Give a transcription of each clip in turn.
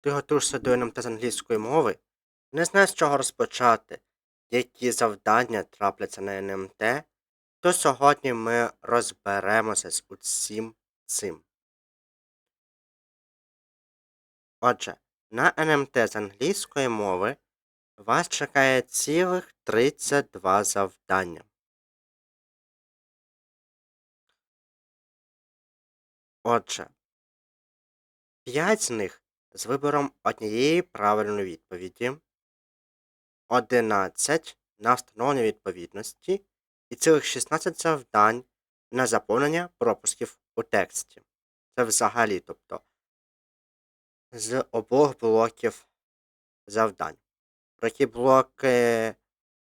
Ти готуєшся до НМТ з англійської мови? Не знаєш, з чого розпочати, які завдання трапляться на НМТ, то сьогодні ми розберемося з усім цим. Отже, на НМТ з англійської мови вас чекає цілих 32 завдання. Отже, 5 з них з вибором однієї правильної відповіді, 11 на встановлення відповідності і цілих 16 завдань на заповнення пропусків у тексті. Це взагалі, тобто з обох блоків завдань. Про які блоки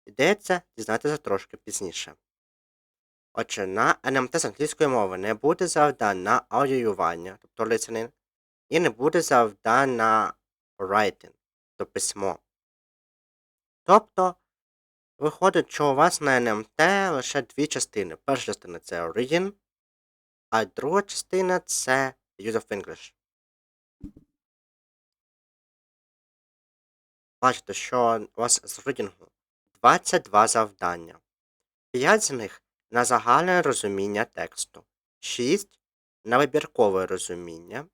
йдеться, дізнатися трошки пізніше. Отже, на НМТ з англійської мови не буде завдань на аудіювання, тобто listening, і не буде завдань на writing, тобто письмо. Тобто, виходить, що у вас на НМТ лише дві частини. Перша частина це reading, а друга частина це use of English. Бачите, що у вас з reading 22 завдання. 5 з них на загальне розуміння тексту, 6 на вибіркове розуміння,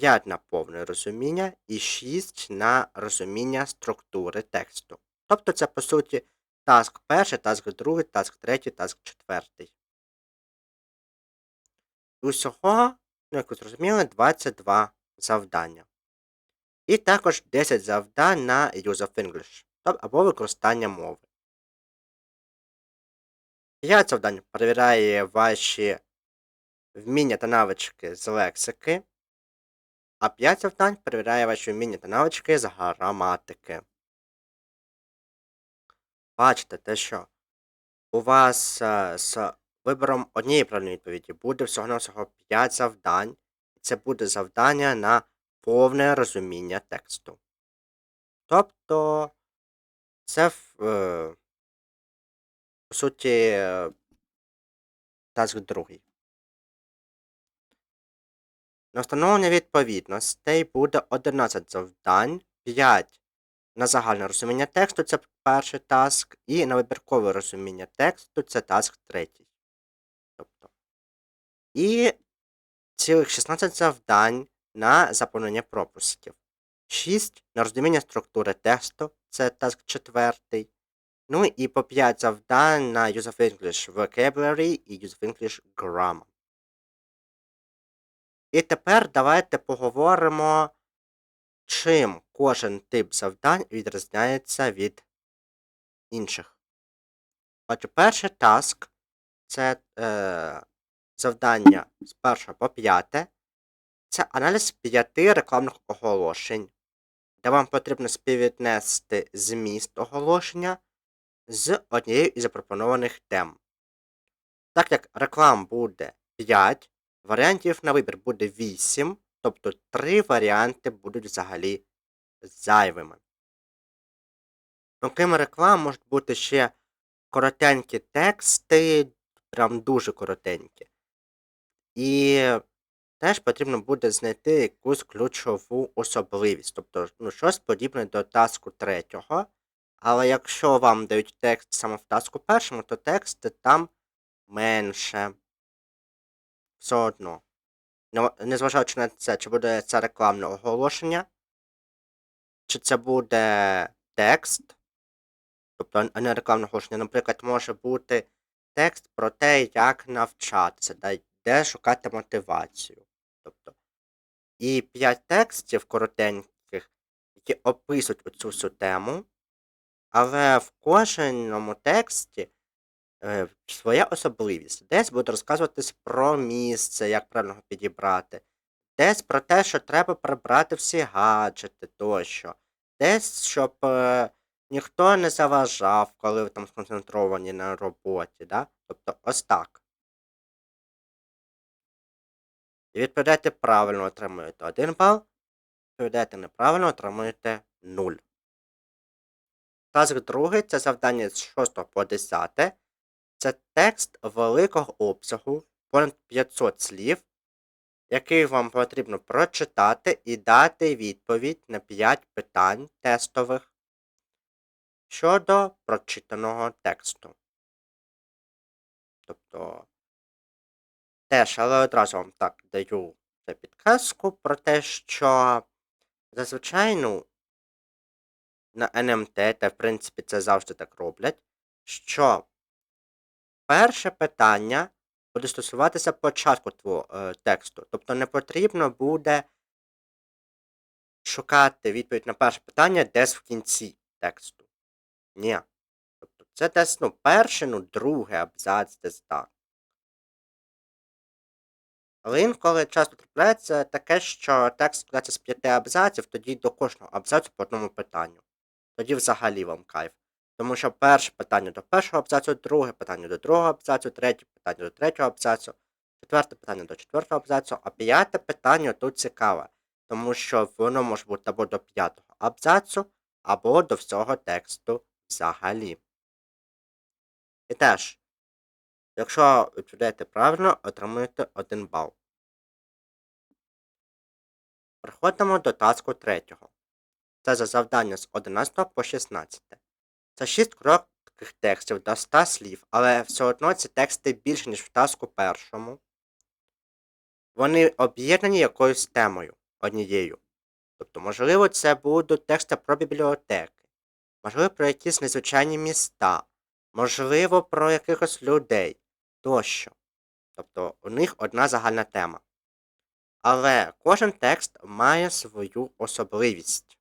5 на повне розуміння і 6 на розуміння структури тексту. Тобто це, по суті, таск перший, таск другий, таск третій, таск четвертий. Усього, ну, як ви зрозуміли, 22 завдання. І також 10 завдань на Use of English, або використання мови. 5 завдань перевіряє ваші вміння та навички з лексики, а 5 завдань перевіряє ваші вміння та навички з граматики. Бачите те, що у вас е, з вибором однієї правильної відповіді буде всього-навсього 5 завдань, і це буде завдання на повне розуміння тексту. Тобто, це, е, по суті, е, таск другий. На встановлення відповідностей буде 11 завдань, 5 на загальне розуміння тексту це перший таск, і на вибіркове розуміння тексту це таск третій. Тобто. І цілих 16 завдань на заповнення пропусків. 6 на розуміння структури тексту це таск четвертий. Ну і по 5 завдань на Use of English Vocabulary і Use of English Grammar. І тепер давайте поговоримо, чим кожен тип завдань відрізняється від інших. Отже, перший таск це е, завдання з 1 по 5. Це аналіз п'яти рекламних оголошень, де вам потрібно співвіднести зміст оголошення з однією із запропонованих тем. Так як реклам буде 5, Варіантів на вибір буде 8, тобто 3 варіанти будуть взагалі зайвими. Окрім реклам, можуть бути ще коротенькі тексти, прям дуже коротенькі. І теж потрібно буде знайти якусь ключову особливість, тобто ну, щось подібне до таску третього. Але якщо вам дають текст саме в таску першому, то тексти там менше все одно. Незважаючи на це, чи буде це рекламне оголошення, чи це буде текст, тобто не рекламне оголошення, наприклад, може бути текст про те, як навчатися, де шукати мотивацію. Тобто, І 5 текстів коротеньких, які описують цю всю тему, але в кожному тексті е, своя особливість. Десь буде розказуватись про місце, як правильно його підібрати, десь про те, що треба прибрати всі гаджети тощо, десь, щоб е, ніхто не заважав, коли ви там сконцентровані на роботі. Да? Тобто ось так. І відповідаєте правильно, отримуєте 1 бал, відповідаєте неправильно, отримуєте 0. Таск другий це завдання з 6 по 10. Це текст великого обсягу, понад 500 слів, який вам потрібно прочитати і дати відповідь на 5 питань тестових щодо прочитаного тексту. Тобто, теж, але одразу вам так даю підказку про те, що зазвичай, ну, на НМТ, та в принципі це завжди так роблять, що перше питання буде стосуватися початку твого е, тексту. Тобто не потрібно буде шукати відповідь на перше питання десь в кінці тексту. Ні. Тобто це десь, ну, перший, ну, другий абзац десь так. Але інколи часто трапляється таке, що текст складається з п'яти абзаців, тоді до кожного абзацу по одному питанню. Тоді взагалі вам кайф. Тому що перше питання до першого абзацу, друге питання до другого абзацу, третє питання до третього абзацу, четверте питання до четвертого абзацу, а п'яте питання тут цікаве, тому що воно може бути або до п'ятого абзацу, або до всього тексту взагалі. І теж, якщо відповідаєте правильно, отримуєте 1 бал. Переходимо до таску третього. Це за завдання з 11 по 16. Це 6 коротких текстів до 100 слів, але все одно ці тексти більше, ніж в таску першому. Вони об'єднані якоюсь темою однією. Тобто, можливо, це будуть тексти про бібліотеки, можливо, про якісь незвичайні міста, можливо, про якихось людей тощо. Тобто у них одна загальна тема. Але кожен текст має свою особливість.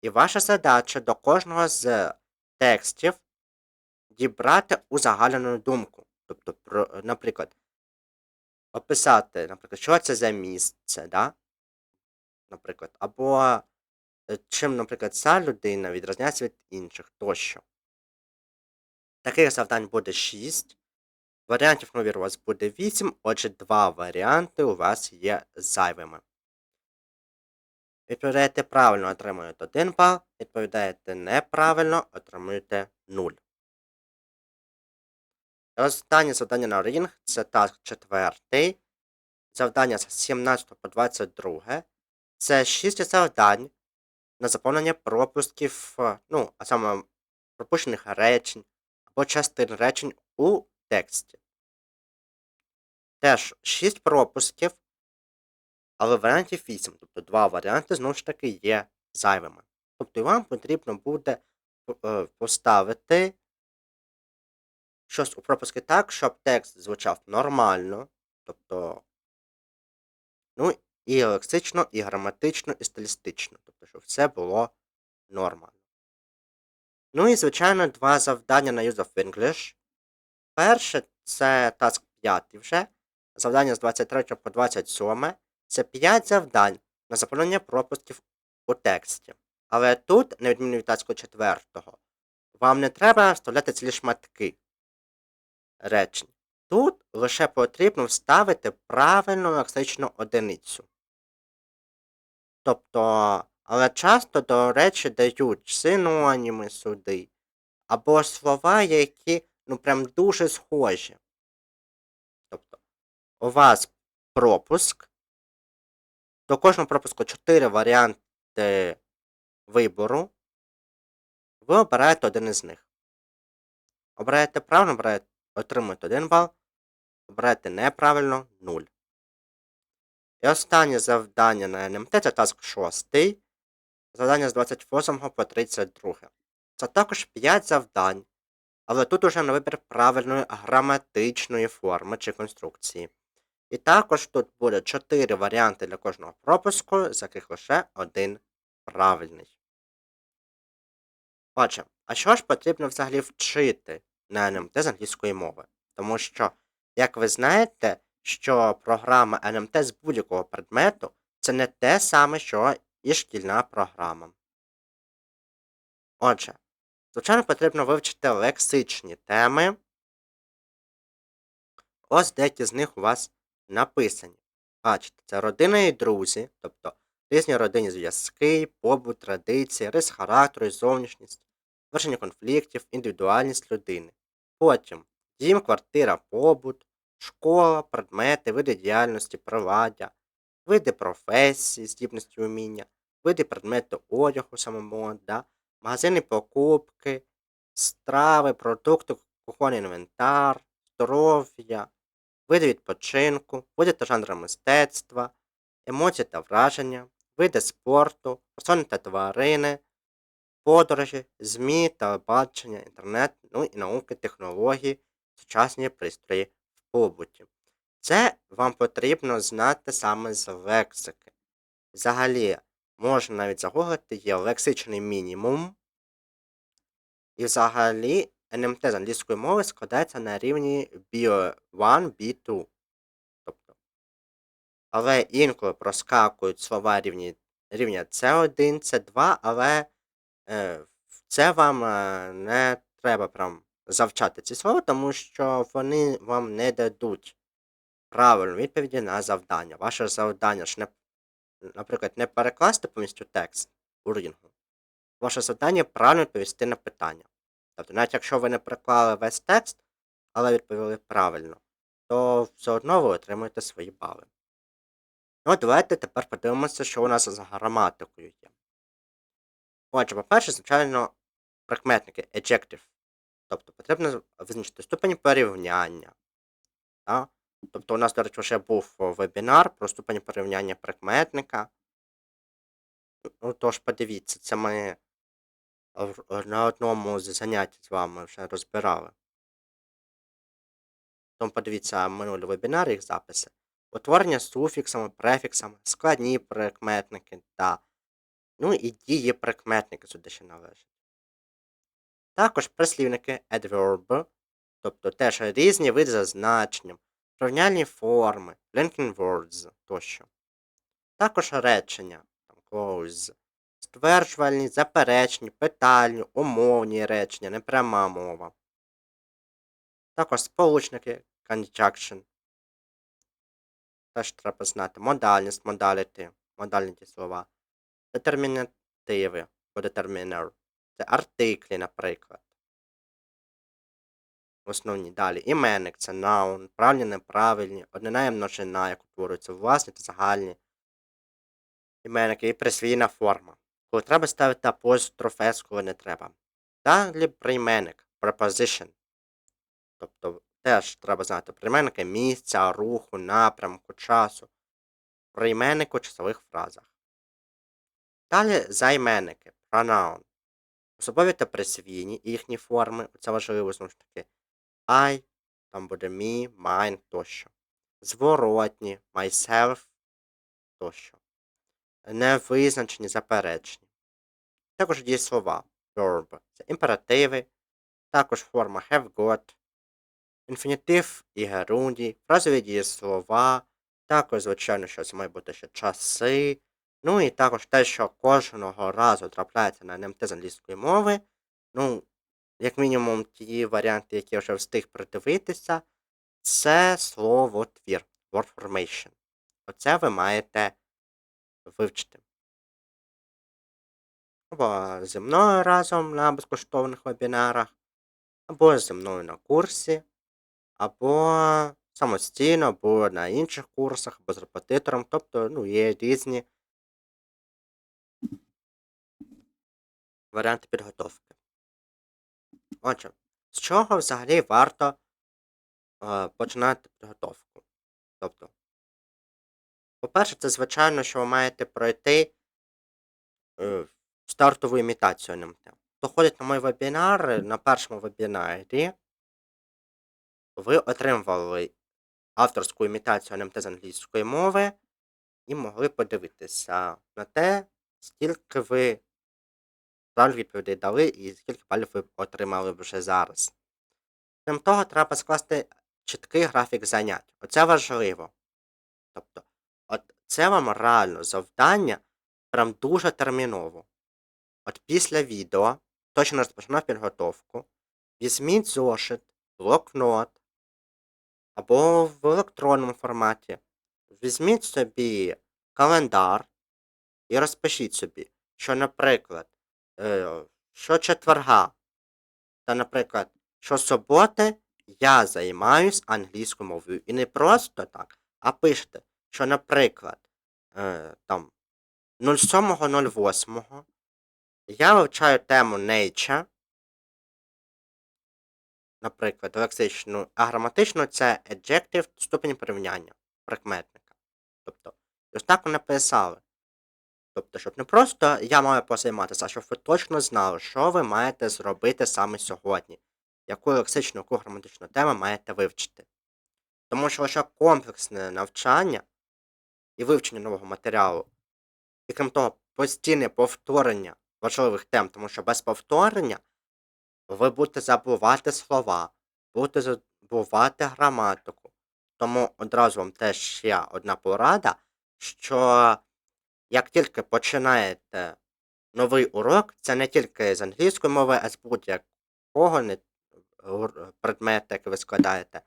І ваша задача до кожного з текстів дібрати узагальнену думку. Тобто, про, наприклад, описати, наприклад, що це за місце, да? наприклад, або е, чим, наприклад, ця людина відрізняється від інших тощо. Таких завдань буде 6. Варіантів новір у вас буде 8, отже, два варіанти у вас є зайвими. Відповідаєте правильно, отримуєте 1 бал, відповідаєте неправильно, отримуєте 0. Останнє завдання на ринг це таск 4. Завдання з 17 по 22. Це 6 завдань на заповнення пропусків, ну, а саме пропущених речень або частин речень у тексті. Теж 6 пропусків, але варіантів 8. Тобто два варіанти, знову ж таки, є зайвими. Тобто вам потрібно буде е, поставити щось у пропуски так, щоб текст звучав нормально. Тобто, ну, і лексично, і граматично, і стилістично. Тобто, щоб все було нормально. Ну і, звичайно, два завдання на Use of English. Перше це таск 5 вже. Завдання з 23 по 27. Це 5 завдань на заповнення пропусків у тексті. Але тут, на відміну від таску 4, вам не треба вставляти цілі шматки речень. Тут лише потрібно вставити правильну лексичну одиницю. Тобто, але часто до речі дають синоніми суди, або слова, які ну прям дуже схожі. Тобто, у вас пропуск. До кожного пропуску 4 варіанти вибору. Ви обираєте один із них. Обираєте правильно, обираєте, отримуєте 1 бал. Обираєте неправильно 0. І останнє завдання на НМТ це таск 6. Завдання з 28 по 32. Це також 5 завдань. Але тут уже на вибір правильної граматичної форми чи конструкції. І також тут буде 4 варіанти для кожного пропуску, з яких лише один правильний. Отже, а що ж потрібно взагалі вчити на НМТ з англійської мови? Тому що, як ви знаєте, що програма НМТ з будь-якого предмету це не те саме, що і шкільна програма. Отже, звичайно, потрібно вивчити лексичні теми. Ось деякі з них у вас написані. Бачите, це родина і друзі, тобто різні родинні зв'язки, побут, традиції, рис характеру і зовнішність, вирішення конфліктів, індивідуальність людини. Потім дім, квартира, побут, школа, предмети, види діяльності, приладдя, види професій, здібності уміння, види предмету одягу самому, да? магазини покупки, страви, продукти, кухонний інвентар, здоров'я, види відпочинку, види та жанри мистецтва, емоції та враження, види спорту, персони та тварини, подорожі, ЗМІ, телебачення, інтернет, ну і науки, технології, сучасні пристрої в побуті. Це вам потрібно знати саме з лексики. Взагалі, можна навіть загуглити, є лексичний мінімум. І взагалі НМТ з англійської мови складається на рівні B1, B2. Тобто. Але інколи проскакують слова рівні, рівня C1, C2, але е, це вам е, не треба прям завчати ці слова, тому що вони вам не дадуть правильну відповіді на завдання. Ваше завдання ж не, наприклад, не перекласти повністю текст у рінгу. Ваше завдання правильно відповісти на питання. Тобто, навіть якщо ви не переклали весь текст, але відповіли правильно, то все одно ви отримуєте свої бали. Ну, давайте тепер подивимося, що у нас з граматикою є. Отже, по-перше, звичайно, прикметники adjective. Тобто потрібно визначити ступень порівняння. Да? Тобто у нас, до речі, вже був вебінар про ступень порівняння прикметника. Ну, тож, подивіться, це ми на одному з занять з вами вже розбирали. Тому подивіться минулі вебінари, їх записи. Утворення з суфіксами, префіксами, складні прикметники та ну і дії прикметники сюди ще належать. Також прислівники adverb, тобто теж різні види за значенням, порівняльні форми, linking words тощо. Також речення, там, clause, стверджувальні, заперечні, питальні, умовні речення, непряма мова. Також сполучники conjunction. Теж треба знати модальність, модаліті, модальні ті слова. Детермінативи або детермінер. Це артиклі, наприклад. Основні далі. Іменник це noun, правильні, неправильні, однина і множина, як утворюються власні та загальні. Іменники і присвійна форма. Коли треба ставити апостроф S, коли не треба. Далі прийменник, preposition. Тобто теж треба знати прийменники місця, руху, напрямку, часу. Прийменник у часових фразах. Далі займенники, pronoun. Особові та присвійні і їхні форми. Це важливо знову ж таки. I, там буде me, mine тощо. Зворотні, myself тощо. Невизначені, заперечні. Також дієслова verb. Це імперативи, також форма have got, інфінітив і герундій, фразові дієслова, також, звичайно, що це має бути ще часи. Ну і також те, що кожного разу трапляється на НМТ з англійської мови. Ну, як мінімум, ті варіанти, які я вже встиг придивитися, це слово твір, word formation. Оце ви маєте вивчити. Або зі мною разом на безкоштовних вебінарах, або зі мною на курсі, або самостійно, або на інших курсах, або з репетитором. Тобто, ну, є різні варіанти підготовки. Отже, з чого взагалі варто е, починати підготовку? Тобто, по-перше, це звичайно, що ви маєте пройти е, стартову імітацію НМТ. Хто на мій вебінар, на першому вебінарі ви отримували авторську імітацію НМТ з англійської мови і могли подивитися на те, скільки ви правильних відповідей дали і скільки балів ви отримали вже зараз. Крім того, треба скласти чіткий графік занять. Оце важливо. Тобто, це вам реально завдання прям дуже терміново. От після відео, точно розпочинав підготовку, візьміть зошит, блокнот або в електронному форматі. Візьміть собі календар і розпишіть собі, що, наприклад, е, що четверга, та, наприклад, що суботи я займаюсь англійською мовою. І не просто так, а пишете, що, наприклад, е, там 07.08 я вивчаю тему Nature, наприклад, лексичну, а граматично це adjective ступень порівняння прикметника. Тобто, ось так ви написали. Тобто, щоб не просто я маю позайматися, а щоб ви точно знали, що ви маєте зробити саме сьогодні, яку лексичну, яку граматичну тему маєте вивчити. Тому що лише комплексне навчання і вивчення нового матеріалу, і крім того, постійне повторення важливих тем, тому що без повторення ви будете забувати слова, будете забувати граматику. Тому одразу вам теж ще одна порада, що як тільки починаєте новий урок, це не тільки з англійської мови, а з будь-якого предмета, який ви складаєте,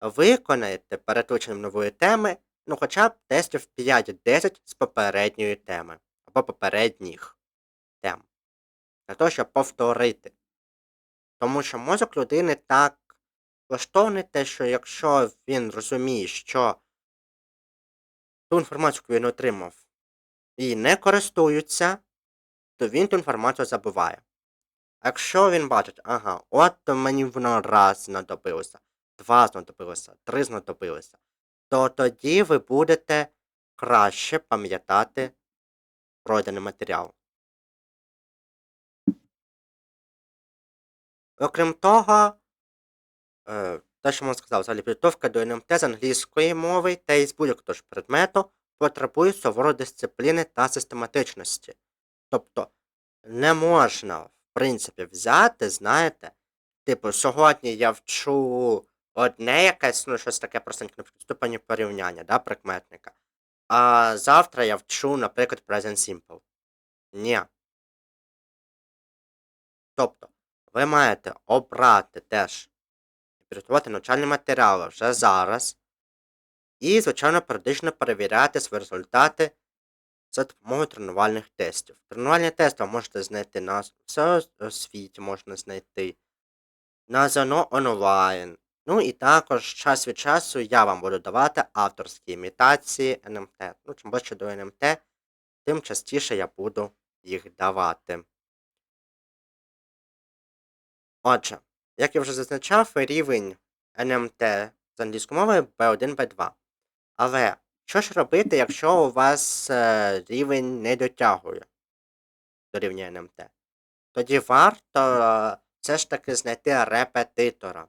виконаєте перед вивченням нової теми, ну хоча б тестів 5-10 з попередньої теми або попередніх тем. Для того, щоб повторити. Тому що мозок людини так влаштований те, що якщо він розуміє, що ту інформацію, яку він отримав, і не користуються, то він ту інформацію забуває. А якщо він бачить, ага, от мені воно раз знадобилося, два знадобилося, три знадобилося, то тоді ви будете краще пам'ятати пройдений матеріал. Окрім того, е, те, що я сказав, взагалі підготовка до НМТ з англійської мови та із будь-якого ж предмету потребує суворої дисципліни та систематичності. Тобто не можна, в принципі, взяти, знаєте, типу, сьогодні я вчу одне якесь, ну, щось таке простеньке, наприклад, ступені порівняння, да, прикметника. А завтра я вчу, наприклад, Present Simple. Ні. Тобто, ви маєте обрати теж і підготувати навчальні матеріали вже зараз. І, звичайно, періодично перевіряти свої результати за допомогою тренувальних тестів. Тренувальні тести ви можете знайти на всеосвіті, можна знайти, на ЗНО онлайн. Ну і також час від часу я вам буду давати авторські імітації НМТ. Ну, чим ближче до НМТ, тим частіше я буду їх давати. Отже, як я вже зазначав, рівень НМТ з англійської мови B1, B2. Але що ж робити, якщо у вас е, рівень не дотягує до рівня НМТ? Тоді варто е, все ж таки знайти репетитора.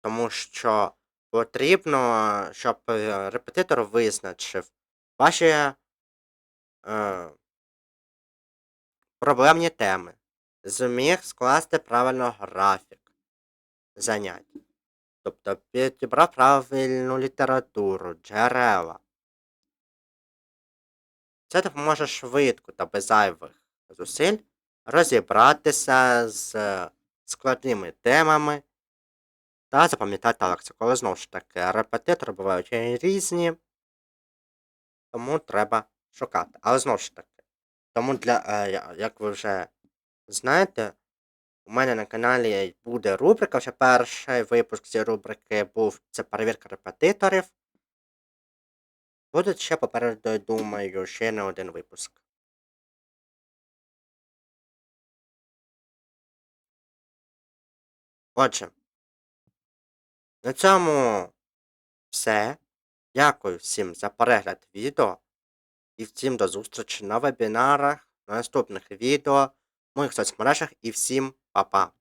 Тому що потрібно, щоб е, репетитор визначив ваші е, проблемні теми, зміг скласти правильно графік занять. Тобто підібрав правильну літературу, джерела. Це допоможе швидко та без зайвих зусиль розібратися з складними темами та запам'ятати лексику. Але знову ж таки, репетитори бувають різні, тому треба шукати. Але знову ж таки, тому для, е, як ви вже знаєте, у мене на каналі буде рубрика. Вже перший випуск цієї рубрики був це перевірка репетиторів. Буде ще попереду, думаю, ще не один випуск. Отже, на цьому все. Дякую всім за перегляд відео. І всім до зустрічі на вебінарах, на наступних відео, моїх соцмережах і всім па-па.